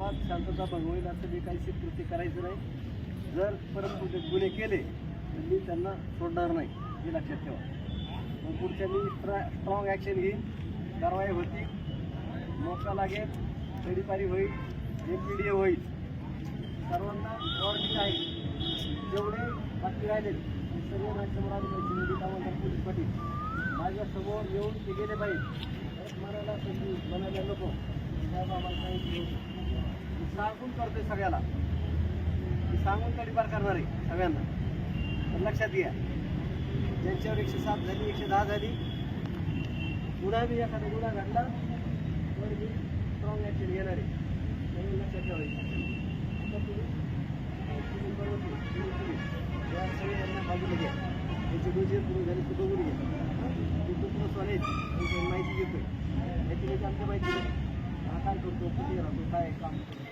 शांतता भगवेल होईल असं मी काही कृती करायचं नाही. जर परंतु कुठे गुन्हे केले तर मी त्यांना सोडणार नाही हे लक्षात ठेवा. मग पुढच्या मी स्ट्रॉंग ॲक्शन घेईन. कारवाई होती. मोका लागेल तडीपारी होईल एम पी डी ए होईल. सर्वांना वॉर्निंग आहे. जेवढे बाकी राहिले सर्व माझ्यासमोर आले पोलीस पाटील माझ्यासमोर येऊन ते गेले पाहिजे. परत मनाला संधी बनायला नको. साहेब आम्हाला काही सांगून करतोय सगळ्याला. सांगून तडीपार करणार आहे सगळ्यांना. लक्षात घ्या ज्यांच्यावर एकशे सात झाली एकशे दहा झाली गुन्हा बी एखादा गुन्हा घडला तर मी स्ट्रॉंग ॲक्शन घेणार आहे. म्हणून लक्षात ठेवायचं या सगळ्यांना बाजूला घ्या. त्याचे डोजे पूर्ण झाले ते बघून घ्या. ते तुमचं सॉलेज माहिती देतोय. याची आमच्या माहिती हा काय करतो? किती राहतो? काय काम करतो?